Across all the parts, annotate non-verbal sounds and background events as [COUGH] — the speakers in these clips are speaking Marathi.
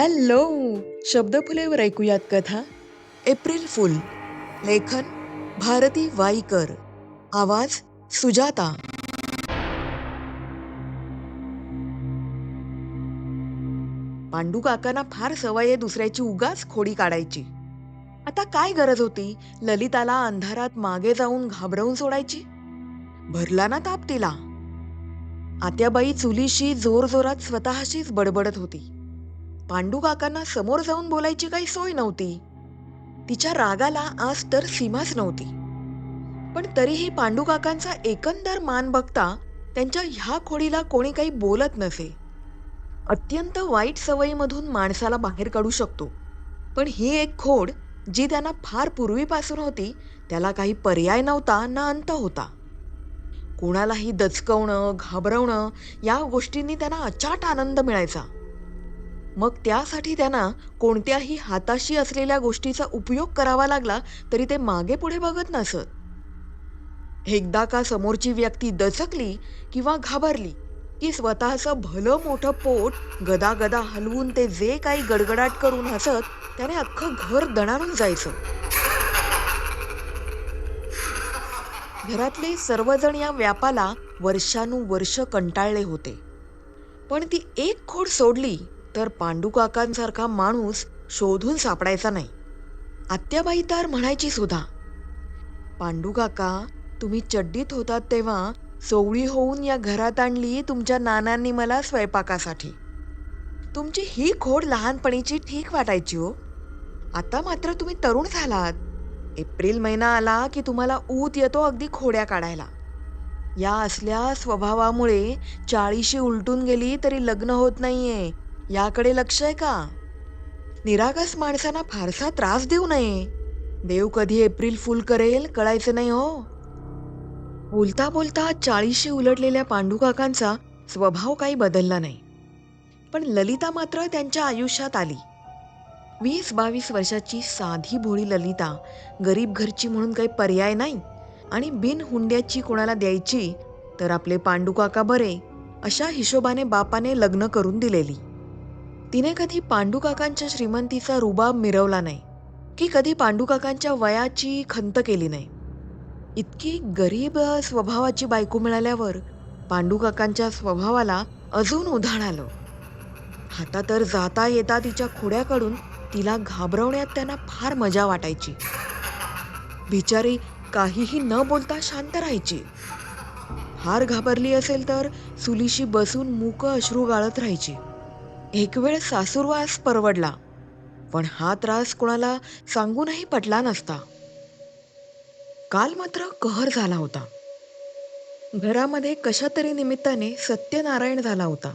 हॅलो शब्दफुलेवर ऐकूयात कथा. April fool. लेखन भारती वाईकर. आवाज सुजाता. पांडू काकांना फार सवय आहे दुसऱ्याची उगाच खोडी काढायची. आता काय गरज होती? ललिताला अंधारात मागे जाऊन घाबरवून सोडायची? भरला ना ताप तिला. आत्याबाई चुलीशी जोरजोरात स्वतःशीच बडबडत होती. पांडूकाकांना समोर जाऊन बोलायची काही सोय नव्हती. तिच्या रागाला आज तर सीमाच नव्हती. पण तरीही पांडूकाकांचा एकंदर मान बघता त्यांच्या ह्या खोडीला कोणी काही बोलत नसे. अत्यंत वाईट सवयीमधून माणसाला बाहेर काढू शकतो. पण ही एक खोड जी त्यांना फार पूर्वीपासून होती त्याला काही पर्याय नव्हता ना अंत होता. कोणालाही दचकवणं घाबरवणं या गोष्टींनी त्यांना अचाट आनंद मिळायचा. मग त्यासाठी त्यांना कोणत्याही हाताशी असलेल्या गोष्टीचा उपयोग करावा लागला तरी ते मागे पुढे बघत नसत. एकदा का समोरची व्यक्ती दचकली किंवा घाबरली की स्वतःचं भलं मोठं पोट गदा गदा हलवून ते जे काही गडगडाट करून हसत त्याने अख्खं घर दणाणून जायचं. घरातले सर्वजण या व्यापाला वर्षानुवर्ष कंटाळले होते. पण ती एक खोड सोडली तर पांडुकाकांसारखा माणूस शोधून सापडायचा नाही. आत्याबाई तर म्हणायची सुद्धा. पांडुकाका तुम्ही चड्डीत होतात तेव्हा सोवळी होऊन या घरात आणली तुमच्या नानांनी मला स्वयंपाकासाठी. तुमची ही खोड लहानपणीची ठीक वाटायची हो. आता मात्र तुम्ही तरुण झालात. एप्रिल महिना आला की तुम्हाला ऊत येतो अगदी खोड्या काढायला. या असल्या स्वभावामुळे चाळीशी उलटून गेली तरी लग्न होत नाहीये. याकडे लक्ष आहे का? निरागस माणसांना फारसा त्रास देऊ नये. देव कधी एप्रिल फुल करेल कळायचं नाही हो. बोलता बोलता चाळीशी उलटलेल्या पांडुकाकांचा स्वभाव काही बदलला नाही. पण ललिता मात्र त्यांच्या आयुष्यात आली. वीस बावीस वर्षाची साधी भोळी ललिता गरीब घरची म्हणून काही पर्याय नाही आणि बिन हुंड्याची कोणाला द्यायची तर आपले पांडुकाका बरे अशा हिशोबाने बापाने लग्न करून दिलेली. तिने कधी पांडुकाकांच्या श्रीमंतीचा रुबाब मिरवला नाही की कधी पांडुकाकांच्या वयाची खंत केली नाही. इतकी गरीब स्वभावाची बायको मिळाल्यावर पांडुकाकांच्या स्वभावाला अजून उधाण आलं. आता तर जाता येता तिच्या खोड्याकडून तिला घाबरवण्यात त्यांना फार मजा वाटायची. बिचारी काहीही न बोलता शांत राहायची. फार घाबरली असेल तर चुलीशी बसून मूक अश्रू गाळत राहायची. एक वेळ सासूरवास परवडला पण हा त्रास कोणाला सांगूनही पटला नसता. काल मात्र कहर झाला होता. घरामध्ये कशा तरी निमित्ताने सत्यनारायण झाला होता.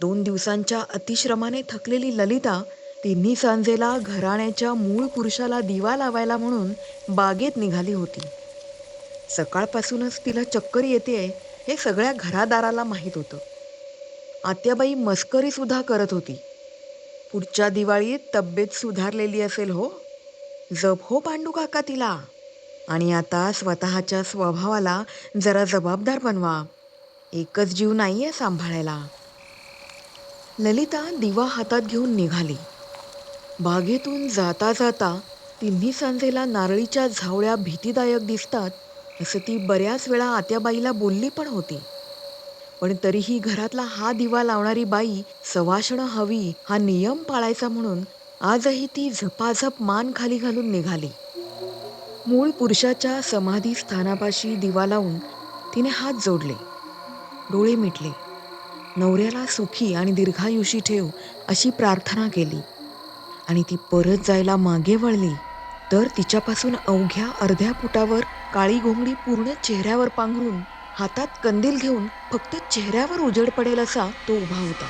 दोन दिवसांच्या अतिश्रमाने थकलेली ललिता तिन्ही सांजेला घराण्याच्या मूळ पुरुषाला दिवा लावायला म्हणून बागेत निघाली होती. सकाळपासूनच तिला चक्कर येते हे सगळ्या घरादाराला माहीत होतं. आत्याबाई मस्करीसुद्धा करत होती. पुढच्या दिवाळीत तब्येत सुधारलेली असेल हो. जप हो पांडू काका तिला. आणि आता स्वतःच्या स्वभावाला जरा जबाबदार बनवा. एकच जीव नाहीये सांभाळायला. ललिता दिवा हातात घेऊन निघाली. बागेतून जाता जाता तिन्ही सांजेला नारळीच्या झावळ्या भीतीदायक दिसतात असं ती बऱ्याच वेळा आत्याबाईला बोलली पण होती. पण तरीही घरातला हा दिवा लावणारी बाई सवाशणं हवी हा नियम पाळायचा म्हणून आजही ती झपाझप मान खाली घालून निघाली. मूळ पुरुषाच्या समाधी स्थानापाशी दिवा लावून तिने हात जोडले. डोळे मिटले. नवऱ्याला सुखी आणि दीर्घायुषी ठेव अशी प्रार्थना केली. आणि ती परत जायला मागे वळली तर तिच्यापासून अवघ्या अर्ध्या फुटावर काळी घोंगडी पूर्ण चेहऱ्यावर पांघरून हातात कंदील घेऊन फक्त चेहऱ्यावर उजेड पडेल असा तो उभा होता.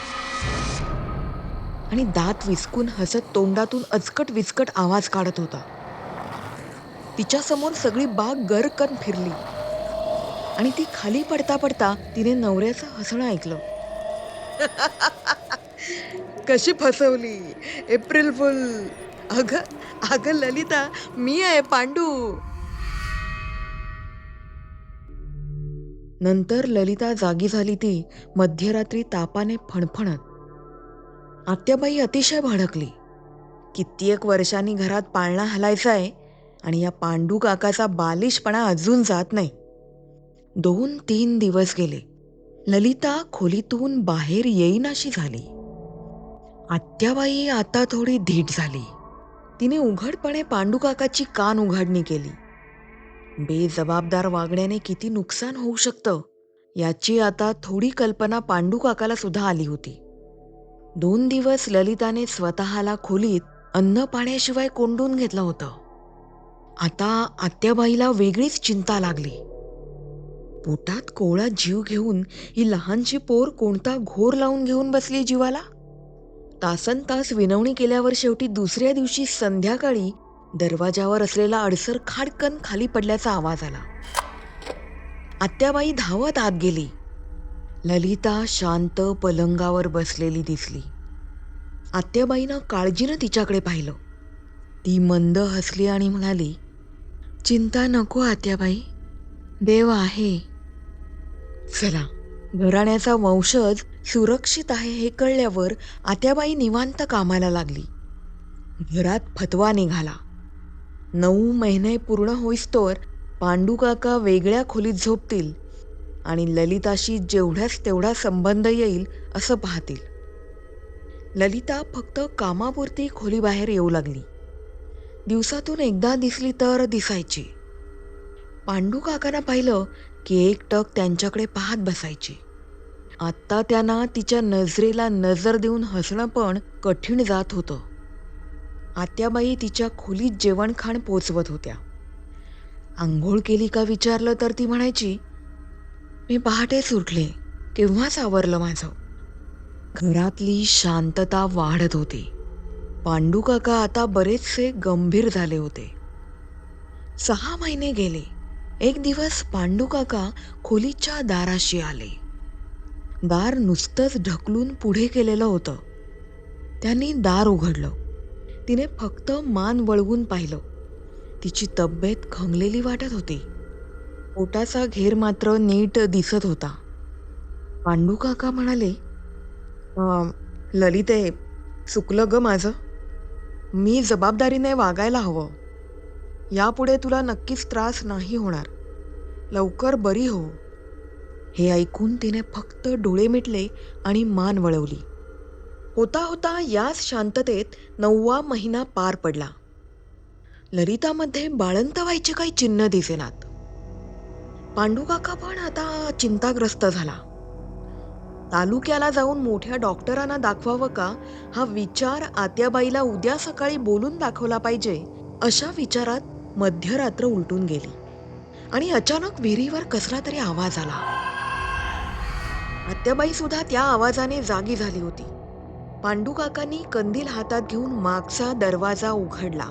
आणि दात विसकून हसत तोंडातून अचकट विचकट आवाज काढत होता. तिच्यासमोर सगळी बाग गरकन फिरली. आणि ती खाली पडता पडता तिने नवऱ्याचं हसणं ऐकलं. [LAUGHS] कशी फसवली? April fool. अग अग ललिता मी आहे पांडू. नंतर ललिता जागी झाली ती मध्यरात्री तापाने फणफणत. आत्याबाई अतिशय भडकली. कित्येक वर्षांनी घरात पाळणा हलायचाय आणि या पांडू काकाचा बालिशपणा अजून जात नाही. दोन तीन दिवस गेले. ललिता खोलीतून बाहेर येईनाशी झाली. आत्याबाई आता थोडी धीट झाली. तिने उघडपणे पांडुकाकाची कान उघडणी केली. बेजबाबदार वागण्याने किती नुकसान होऊ शकतं याची आता थोडी कल्पना पांडुकाकाला सुद्धा आली होती. दोन दिवस ललिताने स्वतःला खोलीत अन्न पाण्याशिवाय कोंडून घेतलं होतं. आता आत्याबाईला वेगळीच चिंता लागली. पोटात कोवळा जीव घेऊन ही लहानशी पोर कोणता घोर लावून घेऊन बसली जीवाला? तासन तास विनवणी केल्यावर शेवटी दुसऱ्या दिवशी संध्याकाळी दरवाजावर असलेला अडसर खाडकन खाली पडल्याचा आवाज आला. आत्याबाई धावत आत गेली. ललिता शांत पलंगावर बसलेली दिसली. आत्याबाईनं काळजीनं तिच्याकडे पाहिलं. ती मंद हसली आणि म्हणाली चिंता नको आत्याबाई. देव आहे. चला घराण्याचा वंशज सुरक्षित आहे हे कळल्यावर आत्याबाई निवांत कामाला लागली. घरात फतवा निघाला. नऊ महिने पूर्ण होईस्तोवर पांडुकाका वेगळ्या खोलीत झोपतील आणि ललिताशी जेवढ्याच तेवढा संबंध येईल असं पाहतील. ललिता फक्त कामापुरती खोलीबाहेर येऊ लागली. दिवसातून एकदा दिसली तर दिसायची. पांडू काकांना पाहिलं की एक टक त्यांच्याकडे पाहत बसायची. आत्ता त्यांना तिच्या नजरेला नजर देऊन हसणं पण कठीण जात होतं. आत्याबाई तिच्या खोलीत जेवणखाण पोचवत होत्या. आंघोळ केली का विचारलं तर ती म्हणायची मी पहाटे सुटले केव्हाच आवरलं माझं? घरातली शांतता वाढत होती. पांडू काका आता बरेचसे गंभीर झाले होते. सहा महिने गेले. एक दिवस पांडू काका खोलीच्या दाराशी आले. दार नुसतंच ढकलून पुढे केलेलं होतं. त्यांनी दार उघडलं. तिने फक्त मान वळवून पाहिलं. तिची तब्येत खंगलेली वाटत होती. पोटाचा घेर मात्र नीट दिसत होता. पांडू काका म्हणाले ललिते चुकलं ग माझं. मी जबाबदारीने वागायला हवं. यापुढे तुला नक्कीच त्रास नाही होणार. लवकर बरी हो. हे ऐकून तिने फक्त डोळे मिटले आणि मान वळवली. होता होता याच शांततेत नववा महिना पार पडला. ललितामध्ये बाळंत व्हायचे काही चिन्ह दिसेनात. पांडुकाका पण आता चिंताग्रस्त झाला. तालुक्याला जाऊन मोठ्या डॉक्टरांना दाखवावं का? हा विचार आत्याबाईला उद्या सकाळी बोलून दाखवला पाहिजे अशा विचारात मध्यरात्र उलटून गेली. आणि अचानक विहिरीवर कसला तरी आवाज आला. आत्याबाई सुद्धा त्या आवाजाने जागी झाली होती. पांडुकाकांनी कंदील हातात घेऊन मागचा दरवाजा उघडला.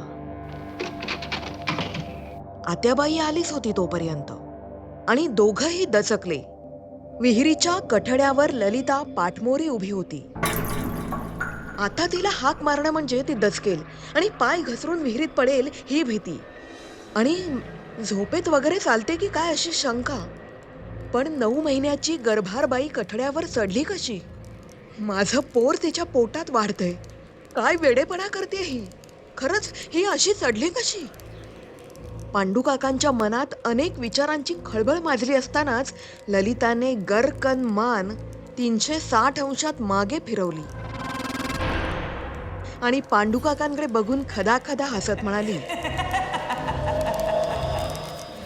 आत्याबाई आलीच होती तोपर्यंत. आणि दोघही दचकले. विहिरीच्या कठड्यावर ललिता पाठमोरी उभी होती. आता तिला हाक मारणं म्हणजे ती दचकेल आणि पाय घसरून विहिरीत पडेल ही भीती. आणि झोपेत वगैरे चालते की काय अशी शंका? पण नऊ महिन्याची गर्भारबाई कठड्यावर चढली कशी? माझं पोर तिच्या पोटात वाढतंय. काय वेडेपणा करते ही? खरंच ही अशी चढली कशी? पांडू काकांच्या मनात अनेक विचारांची खळबळ माजली असतानाच ललिताने गरकन मान तीनशे साठ अंशात मागे फिरवली. आणि पांडुकाकांकडे बघून खदा खदा हसत म्हणाली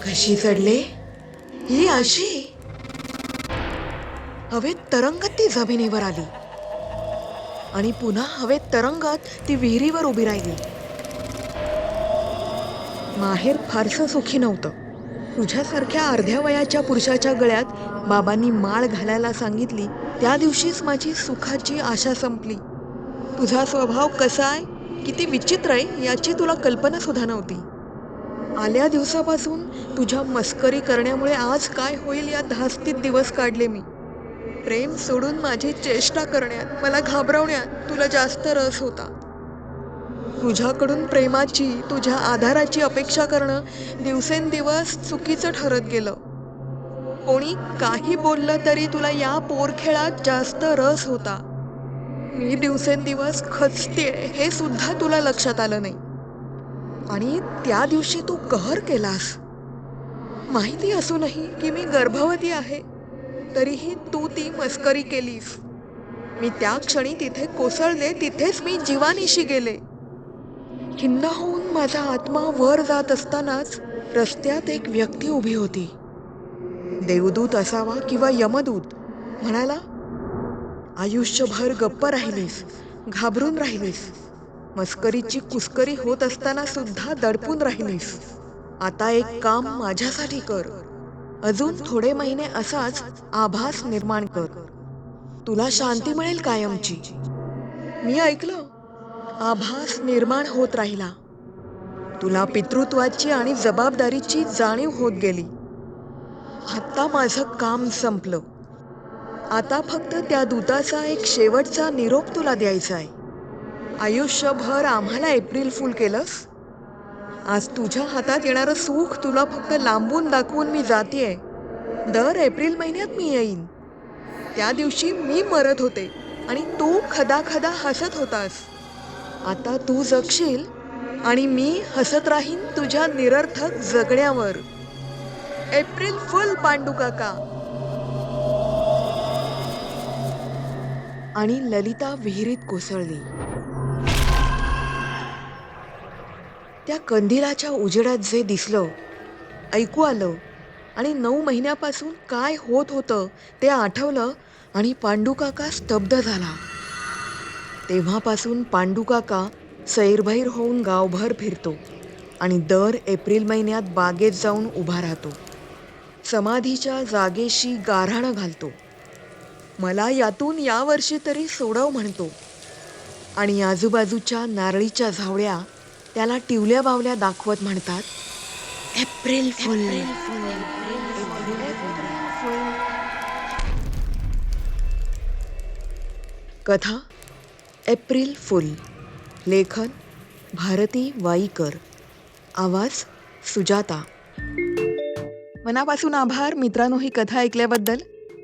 कशी चढले? ही अशी हवेत तरंगत ती जमिनीवर आली. आणि पुन्हा हवेत तरंगत ती विहिरीवर उभी राहिली. माहेर फारसं सुखी नव्हतं. तुझ्यासारख्या अर्ध्या वयाच्या पुरुषाच्या गळ्यात बाबांनी माळ घालायला सांगितली त्या दिवशीच माझी सुखाची आशा संपली. तुझा स्वभाव कसा आहे? किती विचित्र आहे याची तुला कल्पना सुद्धा नव्हती. आल्या दिवसापासून तुझ्या मस्करी करण्यामुळे आज काय होईल या धास्तीत दिवस काढले मी. प्रेम सोडून माझी चेष्टा करण्यात मला घाबरवण्यात तुला जास्त रस होता. तुझ्याकडून प्रेमाची तुझ्या आधाराची अपेक्षा करणं दिवसेंदिवस चुकीचं ठरत गेलं. कोणी काही बोललं तरी तुला या पोरखेळात जास्त रस होता. मी दिवसेंदिवस खचते हे सुद्धा तुला लक्षात आलं नाही. आणि त्या दिवशी तू कहर केलास. माहिती असूनही की मी गर्भवती आहे. तरीही तू ती मस्करी केलीस. मी त्या क्षणी तिथे कोसळले तिथेच मी जीवानीशी गेले. खिन्न होऊन माझा आत्मा वर जात असतानाच रस्त्यात एक व्यक्ती उभी होती. देवदूत असावा किंवा यमदूत म्हणाला आयुष्यभर गप्प राहिलीस घाबरून राहिलीस. मस्करीची कुस्करी होत असताना सुद्धा दडपून राहिलीस. आता एक काम माझ्यासाठी कर. अजून थोडे महिने असाच आभास निर्माण कर. तुला शांती मिळेल कायमची. मी ऐकलं. आभास निर्माण होत राहिला. तुला पितृत्वाची आणि जबाबदारीची जाणीव होत गेली. आत्ता माझं काम संपलं. आता फक्त त्या दूताचा एक शेवटचा निरोप तुला द्यायचा आहे आयुष्यभर आम्हाला एप्रिल फुल केलंस? आज तुझ्या हातात येणारं सुख तुला फक्त लांबून दाखवून मी जातीये. दर एप्रिल महिन्यात मी येईन. त्या दिवशी मी मरत होते आणि तू खदा खदा हसत होतास. आता तू जगशील आणि मी हसत राहीन तुझ्या निरर्थक जगण्यावर. एप्रिल फुल पांडू काका. आणि ललिता विहिरीत कोसळली. त्या कंदिलाच्या उजेडात जे दिसलं ऐकू आलं आणि नऊ महिन्यापासून काय होत होतं ते आठवलं आणि पांडुकाका स्तब्ध झाला. तेव्हापासून पांडुकाका सैरभैर होऊन गावभर फिरतो आणि दर एप्रिल महिन्यात बागेत जाऊन उभा राहतो. समाधीच्या जागेशी गाऱ्हाणं घालतो. मला यातून यावर्षी तरी सोडव म्हणतो. आणि आजूबाजूच्या नारळीच्या झावळ्या त्याला टिवल्या बावल्या दाखवत म्हणतात एप्रिल फुल. कथा एप्रिल फुल. लेखन भारती वाईकर. आवाज सुजाता. मनापासून आभार मित्रांनो ही कथा ऐकल्याबद्दल.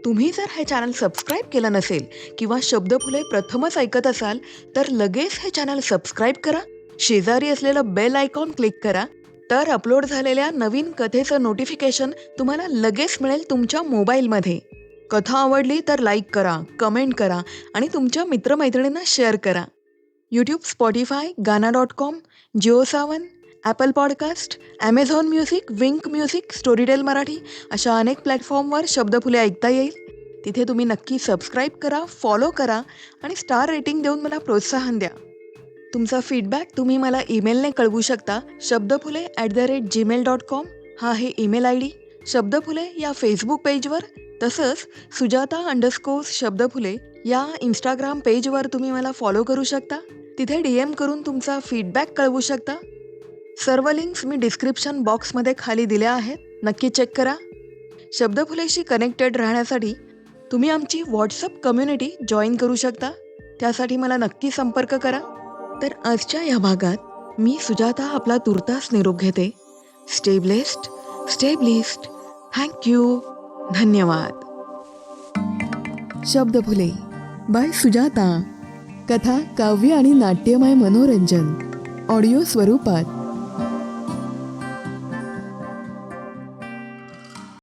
तुम्ही जर हे चॅनल सबस्क्राईब केलं नसेल किंवा शब्दफुले प्रथमच ऐकत असाल तर लगेच हे चॅनल सबस्क्राईब करा. शेजारी असलेलं बेल आयकॉन क्लिक करा. तर अपलोड झालेल्या नवीन कथेचं नोटिफिकेशन तुम्हाला लगेच मिळेल तुमच्या मोबाईलमध्ये कथा आवडली तर लाईक करा कमेंट करा आणि तुमच्या मित्रमैत्रिणींना शेअर करा. YouTube Spotify Gaana dot com Jio Saavn Apple podcast Amazon music Wink music Storytel Marathi अशा अनेक प्लॅटफॉर्मवर शब्दफुले ऐकता येईल. तिथे तुम्ही नक्की सबस्क्राईब करा फॉलो करा आणि स्टार रेटिंग देऊन मला प्रोत्साहन द्या. तुमचा फीडबॅक तुम्ही मला ईमेलने कळवू शकता. Shabdaphule at the rate Gmail dot com हा आहे ईमेल आय डी शब्दफुले या फेसबुक पेजवर तसंच सुजाता अंडरस्कोर्स शब्दफुले या इंस्टाग्राम पेजवर तुम्ही मला फॉलो करू शकता. तिथे डी एम करून तुमचा फीडबॅक कळवू शकता. सर्व लिंक्स मी डिस्क्रिप्शन बॉक्समध्ये खाली दिल्या आहेत. नक्की चेक करा. शब्दफुलेशी कनेक्टेड राहण्यासाठी तुम्ही आमची व्हॉट्सअप कम्युनिटी जॉईन करू शकता. त्यासाठी मला नक्की संपर्क करा. तर आजच्या या भागात मी सुजाता आपला तुर्तास निरोप घेते. स्टे ब्लेस्ड स्टे थँक्यू धन्यवाद. शब्दफुले बाय सुजाता. कथा काव्य आणि नाट्यमय मनोरंजन. ऑडिओ स्वरूपात.